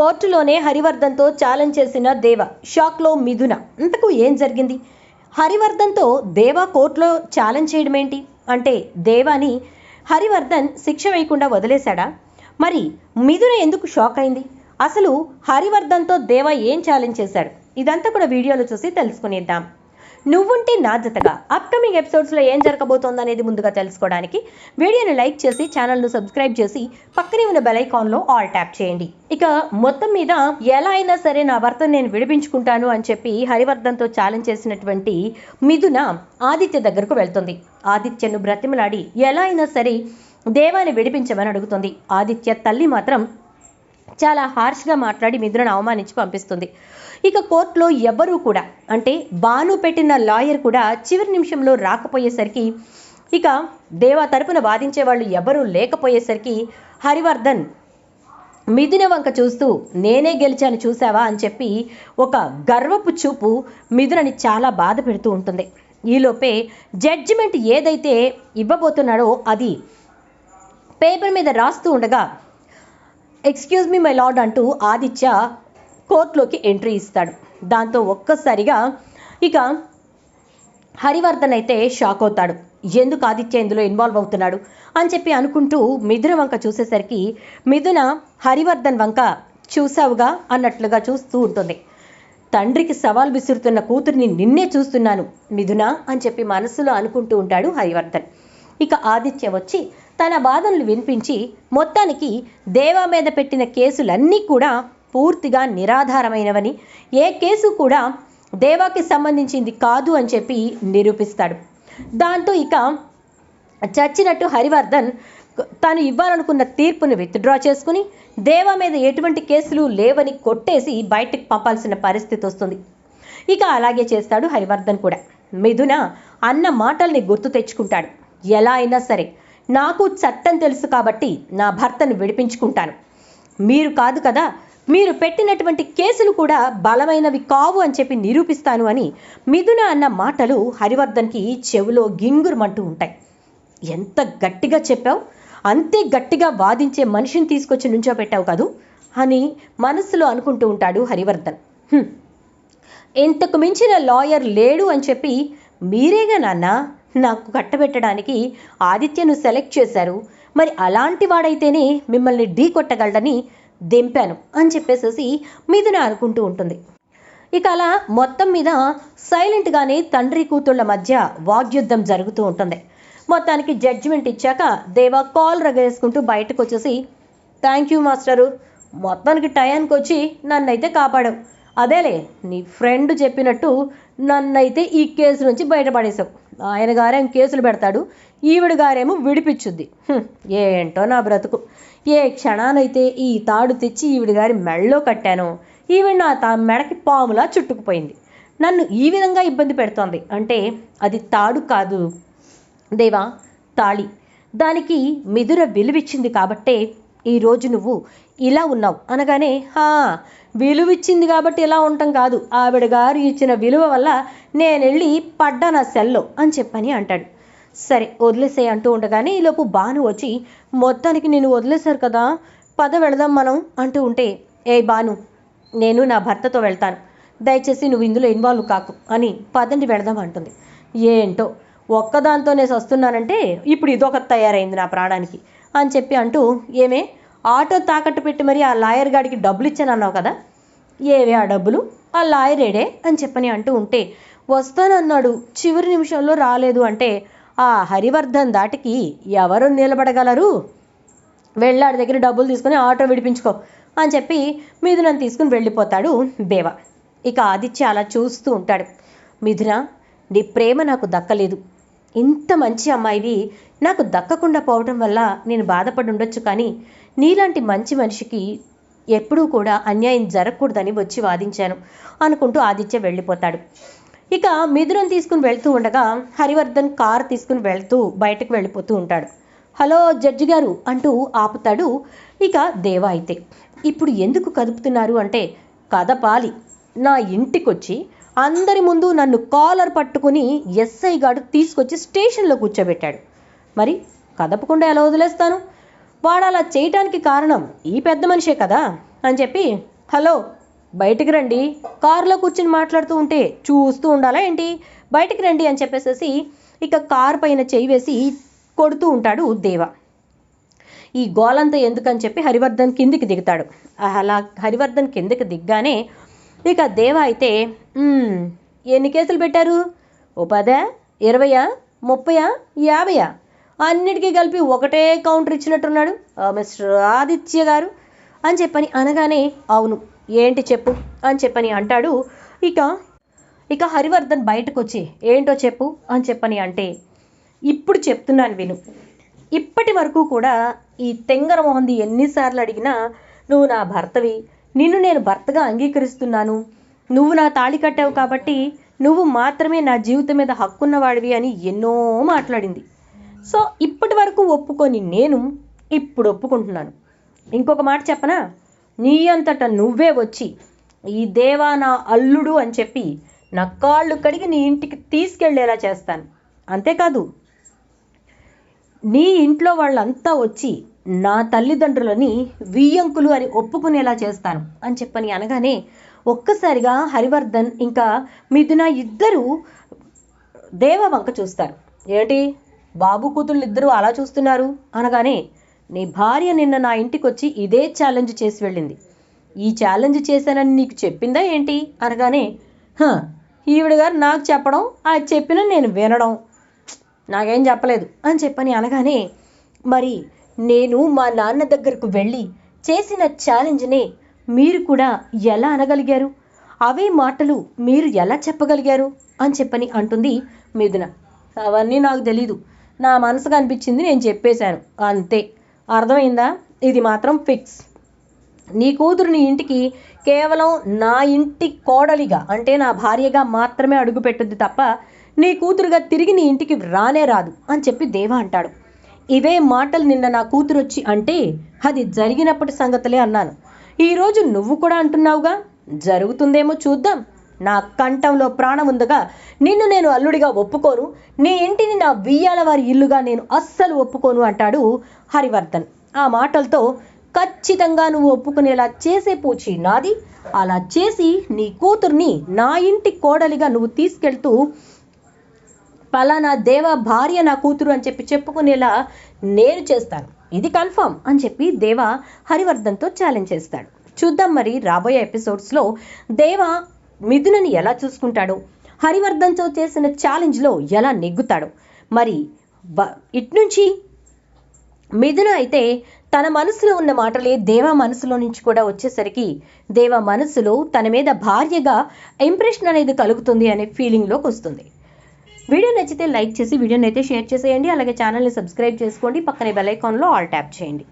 కోర్టులోనే హరివర్ధన్తో challenge చేసిన దేవ. షాక్లో మిథున. ఇంతకు ఏం జరిగింది? హరివర్ధన్తో దేవ కోర్టులో ఛాలెంజ్ చేయడం ఏంటి అంటే దేవాని హరివర్ధన్ శిక్ష వేయకుండా వదిలేశాడా? మరి మిథున ఎందుకు షాక్ అయింది? అసలు హరివర్ధన్తో దేవ ఏం ఛాలెంజ్ చేశాడు? ఇదంతా కూడా వీడియోలో చూసి తెలుసుకునేద్దాం. నువ్వుంటే నా జతగా. అప్కమింగ్ ఎపిసోడ్స్లో ఏం జరగబోతోంది అనేది ముందుగా తెలుసుకోవడానికి వీడియోని లైక్ చేసి ఛానల్ను సబ్స్క్రైబ్ చేసి పక్కనే ఉన్న బెల్ ఐకాన్లో ఆల్ ట్యాప్ చేయండి. ఇక మొత్తం మీద ఎలా అయినా సరే నా భర్తను నేను విడిపించుకుంటాను అని చెప్పి హరివర్ధన్తో ఛాలెంజ్ చేసినటువంటి మిథున ఆదిత్య దగ్గరకు వెళ్తుంది. ఆదిత్యను బ్రతిమలాడి ఎలా అయినా సరే దేవాన్ని విడిపించమని అడుగుతుంది. ఆదిత్య తల్లి మాత్రం చాలా హార్ష్గా మాట్లాడి మిథునను అవమానించి పంపిస్తుంది. ఇక కోర్టులో ఎవరూ కూడా అంటే బాను పెట్టిన లాయర్ కూడా చివరి నిమిషంలో రాకపోయేసరికి ఇక దేవా తరపున వాదించే వాళ్ళు ఎవరూ లేకపోయేసరికి హరివర్ధన్ మిథున వంక చూస్తూ నేనే గెలిచాను చూసావా అని చెప్పి ఒక గర్వపు చూపు మిథునని చాలా బాధ పెడుతూ ఉంటుంది. ఈలోపే జడ్జిమెంట్ ఏదైతే ఇవ్వబోతున్నాడో అది పేపర్ మీద రాస్తూ ఉండగా ఎక్స్క్యూజ్ మీ మై లార్డ్ అంటూ ఆదిత్య కోర్టులోకి ఎంట్రీ ఇస్తాడు. దాంతో ఒక్కసారిగా ఇక హరివర్ధన్ అయితే షాక్ అవుతాడు. ఎందుకు ఆదిత్య ఇందులో ఇన్వాల్వ్ అవుతున్నాడు అని చెప్పి అనుకుంటూ మిథున వంక చూసేసరికి మిథున హరివర్ధన్ వంక చూసావుగా అన్నట్లుగా చూస్తూ ఉంటుంది. తండ్రికి సవాల్ విసురుతున్న కూతురిని నిన్నే చూస్తున్నాను మిథున అని చెప్పి మనసులో అనుకుంటూ ఉంటాడు హరివర్ధన్. ఇక ఆదిత్య వచ్చి తన వాదనలు వినిపించి మొత్తానికి దేవా మీద పెట్టిన కేసులన్నీ కూడా పూర్తిగా నిరాధారమైనవని ఏ కేసు కూడా దేవాకి సంబంధించింది కాదు అని చెప్పి నిరూపిస్తాడు. దాంతో ఇక చచ్చినట్టు హరివర్ధన్ తాను ఇవ్వాలనుకున్న తీర్పును విత్డ్రా చేసుకుని దేవా మీద ఎటువంటి కేసులు లేవని కొట్టేసి బయటకు పంపాల్సిన పరిస్థితి వస్తుంది. ఇక అలాగే చేస్తాడు హరివర్ధన్ కూడా. మిథున అన్న మాటల్ని గుర్తు తెచ్చుకుంటాడు. ఎలా అయినా సరే నాకు చట్టం తెలుసు కాబట్టి నా భర్తను విడిపించుకుంటాను. మీరు కాదు కదా మీరు పెట్టినటువంటి కేసులు కూడా బలమైనవి కావు అని చెప్పి నిరూపిస్తాను అని మిథున అన్న మాటలు హరివర్ధన్కి చెవిలో గింగురమంటూ ఉంటాయి. ఎంత గట్టిగా చెప్పావు అంతే గట్టిగా వాదించే మనిషిని తీసుకొచ్చి నుంచో పెట్టావు కదూ అని మనసులో అనుకుంటూ ఉంటాడు హరివర్ధన్. ఇంతకు మించిన లాయర్ లేడు అని చెప్పి మీరేగా నాన్న? నాకు కట్టబెట్టడానికి ఆదిత్యను సెలెక్ట్ చేశారు. మరి అలాంటి వాడైతేనే మిమ్మల్ని ఢీ కొట్టగలడని దింపాను అని చెప్పేసేసి మిథున అనుకుంటూ ఉంటుంది. ఇక అలా మొత్తం మీద సైలెంట్గానే తండ్రి కూతుళ్ళ మధ్య వాగ్యుద్ధం జరుగుతూ ఉంటుంది. మొత్తానికి జడ్జిమెంట్ ఇచ్చాక దేవా కాల్ రగేసుకుంటూ బయటకు వచ్చేసి థ్యాంక్ యూ మాస్టరు. మొత్తానికి టయానికి వచ్చి నన్నైతే కాపాడావు. అదేలే నీ ఫ్రెండ్ చెప్పినట్టు నన్నైతే ఈ కేసు నుంచి బయటపడేశావు. ఆయన గారేం కేసులు పెడతాడు ఈవిడ గారేమో విడిపించుద్ది. ఏంటో నా బ్రతుకు. ఏ క్షణానైతే ఈ తాడు తెచ్చి ఈవిడ గారి మెళ్ళలో కట్టానో ఈవిడ నా తా మెడకి పాములా చుట్టుకుపోయింది. నన్ను ఈ విధంగా ఇబ్బంది పెడుతోంది. అంటే అది తాడు కాదు. దేవా తాళి. దానికి మిదుర విలువిచ్చింది కాబట్టే ఈరోజు నువ్వు ఇలా ఉన్నావు. అనగానే హా విలువిచ్చింది కాబట్టి ఇలా ఉంటాం కాదు. ఆవిడ గారు ఇచ్చిన విలువ వల్ల నేను వెళ్ళి పడ్డా నా సెల్లో అని చెప్పని అంటాడు. సరే వదిలేసే అంటూ ఉండగానే ఈలోపు బాను వచ్చి మొత్తానికి నేను వదిలేశారు కదా పద వెళదాం మనం అంటూ ఉంటే ఏ బాను నేను నా భర్తతో వెళ్తాను. దయచేసి నువ్వు ఇందులో ఇన్వాల్వ్ కాకు అని పదండి వెళదాం అంటుంది. ఏంటో ఒక్కదాంతోనే వస్తున్నానంటే ఇప్పుడు ఇదొక తయారైంది నా ప్రాణానికి. అని చెప్పి అంటూ ఏమే ఆటో తాకట్టు పెట్టి మరి ఆ లాయర్ గాడికి డబ్బులు ఇచ్చాను అన్నావు కదా? ఏవే ఆ డబ్బులు? ఆ లాయర్ ఏడే? అని చెప్పని అంటూ ఉంటే వస్తానన్నాడు. చివరి నిమిషంలో రాలేదు అంటే ఆ హరివర్ధన్ దాటికి ఎవరు నిలబడగలరు? వెళ్ళాడి దగ్గర డబ్బులు తీసుకొని ఆటో విడిపించుకో అని చెప్పి మిథున తీసుకుని వెళ్ళిపోతాడు దేవ ఇక ఆదిత్య అలా చూస్తూ ఉంటాడు. మిథున నీ ప్రేమ నాకు దక్కలేదు. ఇంత మంచి అమ్మాయివి నాకు దక్కకుండా పోవటం వల్ల నేను బాధపడి ఉండొచ్చు కానీ నీలాంటి మంచి మనిషికి ఎప్పుడూ కూడా అన్యాయం జరగకూడదని వచ్చి వాదించాను అనుకుంటూ ఆదిత్య వెళ్ళిపోతాడు. ఇక మిథునం తీసుకుని వెళ్తూ ఉండగా హరివర్ధన్ కారు తీసుకుని వెళ్తూ బయటకు వెళ్ళిపోతూ ఉంటాడు. హలో జడ్జి గారు అంటూ ఆపుతాడు ఇక దేవా అయితే. ఇప్పుడు ఎందుకు కదుపుతున్నారు అంటే కదపాలి. నా ఇంటికొచ్చి అందరి ముందు నన్ను కాలర్ పట్టుకుని ఎస్ఐ గారు తీసుకొచ్చి స్టేషన్లో కూర్చోబెట్టాడు. మరి కదపకుండా ఎలా వదిలేస్తాను? వాడు అలా చేయటానికి కారణం ఈ పెద్ద మనిషే కదా అని చెప్పి హలో బయటికి రండి. కారులో కూర్చుని మాట్లాడుతూ ఉంటే చూస్తూ ఉండాలా ఏంటి? బయటికి రండి అని చెప్పేసేసి ఇక కార్ పైన చేయి వేసి కొడుతూ ఉంటాడు దేవ. ఈ గోలంతా ఎందుకని చెప్పి హరివర్ధన్ కిందికి దిగుతాడు. అలా హరివర్ధన్ కిందికి దిగ్గానే ఇక దేవ అయితే ఎన్ని కేసులు పెట్టారు? ఓ పదా? ఇరవయా? ముప్పయా? యాభయా? అన్నిటికీ కలిపి ఒకటే కౌంటర్ ఇచ్చినట్టున్నాడు మిస్టర్ ఆదిత్య గారు. అని చెప్పని అనగానే అవును ఏంటి చెప్పు? అని చెప్పని అంటాడు. ఇక ఇక హరివర్ధన్ బయటకు వచ్చి ఏంటో చెప్పు? అని చెప్పని అంటే ఇప్పుడు చెప్తున్నాను విను. ఇప్పటి వరకు కూడా ఈ తెంగర మొహంది ఎన్నిసార్లు అడిగినా నువ్వు నా భర్తవి నిన్ను నేను భర్తగా అంగీకరిస్తున్నాను. నువ్వు నా తాళి కట్టావు కాబట్టి నువ్వు మాత్రమే నా జీవితం మీద హక్కున్నవాడివి అని ఎన్నో మాట్లాడింది. సో ఇప్పటి వరకు ఒప్పుకొని నేను ఇప్పుడు ఒప్పుకుంటున్నాను. ఇంకొక మాట చెప్పనా? నీ అంతట నువ్వే వచ్చి ఈ దేవా నా అల్లుడు అని చెప్పి నా కాళ్ళు కడిగి నీ ఇంటికి తీసుకెళ్ళేలా చేస్తాను. అంతేకాదు నీ ఇంట్లో వాళ్ళంతా వచ్చి నా తల్లిదండ్రులని వియ్యంకులు అని ఒప్పుకునేలా చేస్తాను అని చెప్పని అనగానే ఒక్కసారిగా హరివర్ధన్ ఇంకా మిథున ఇద్దరు దేవ వంక చూస్తారు. ఏంటి బాబు కూతుళ్ళు ఇద్దరు అలా చూస్తున్నారు? అనగానే నీ భార్య నిన్న నా ఇంటికి వచ్చి ఇదే ఛాలెంజ్ చేసి వెళ్ళింది. ఈ ఛాలెంజ్ చేశానని నీకు చెప్పిందా ఏంటి? అనగానే "హ, ఈవిడ గారు నాకు చెప్పడం ఆ చెప్పిన నేను వినడం. నాకేం చెప్పలేదు అని చెప్పని అనగానే మరి నేను మా నాన్న దగ్గరకు వెళ్ళి చేసిన ఛాలెంజ్ని మీరు కూడా ఎలా అనగలిగారు? అవే మాటలు మీరు ఎలా చెప్పగలిగారు? అని చెప్పని అంటుంది మిథున. అవన్నీ నాకు తెలీదు. నా మనసుకు అనిపించింది నేను చెప్పేశాను. అంతే. అర్థమైందా? ఇది మాత్రం ఫిక్స్. నీ కూతురు నీ ఇంటికి కేవలం నా ఇంటి కోడలిగా అంటే నా భార్యగా మాత్రమే అడుగుపెట్టుద్ది తప్ప నీ కూతురుగా తిరిగి నీ ఇంటికి రానే రాదు అని చెప్పి దేవ అంటాడు. ఇవే మాటలు నిన్న నా కూతురు వచ్చి అంటే అది జరిగినప్పటి సంగతులే అన్నాను. ఈరోజు నువ్వు కూడా అంటున్నావుగా? జరుగుతుందేమో చూద్దాం. నా కంఠంలో ప్రాణం ఉందగా. నిన్ను నేను అల్లుడిగా ఒప్పుకోను. నీ ఇంటిని నా వియ్యాల వారి ఇల్లుగా నేను అస్సలు ఒప్పుకోను అంటాడు హరివర్ధన్. ఆ మాటలతో ఖచ్చితంగా నువ్వు ఒప్పుకునేలా చేసే పూచి నాది. అలా చేసి నీ కూతుర్ని నా ఇంటి కోడలిగా నువ్వు తీసుకెళ్తూ పలానా దేవ భార్య నా కూతురు అని చెప్పి చెప్పుకునేలా నేను చేస్తాను. ఇది కన్ఫర్మ్ అని చెప్పి దేవ హరివర్ధన్తో ఛాలెంజ్ చేస్తాడు. చూద్దాం మరి రాబోయే ఎపిసోడ్స్లో దేవ మిథునని ఎలా చూసుకుంటాడు? హరివర్ధన్తో చేసిన ఛాలెంజ్లో ఎలా నెగ్గుతాడు? మరి ఇట్నుంచి మిథున అయితే తన మనసులో ఉన్న మాటలే దేవ మనసులో నుంచి కూడా వచ్చేసరికి దేవ మనసులో తన మీద భార్యగా ఇంప్రెషన్ అనేది కలుగుతుంది అనే ఫీలింగ్లోకి వస్తుంది. వీడియో నచ్చితే లైక్ చేసి వీడియోని అయితే షేర్ చేసేయండి. అలాగే ఛానల్ని సబ్స్క్రైబ్ చేసుకోండి. పక్కనే బెల్ ఐకాన్లో ఆల్ ట్యాప్ చేయండి.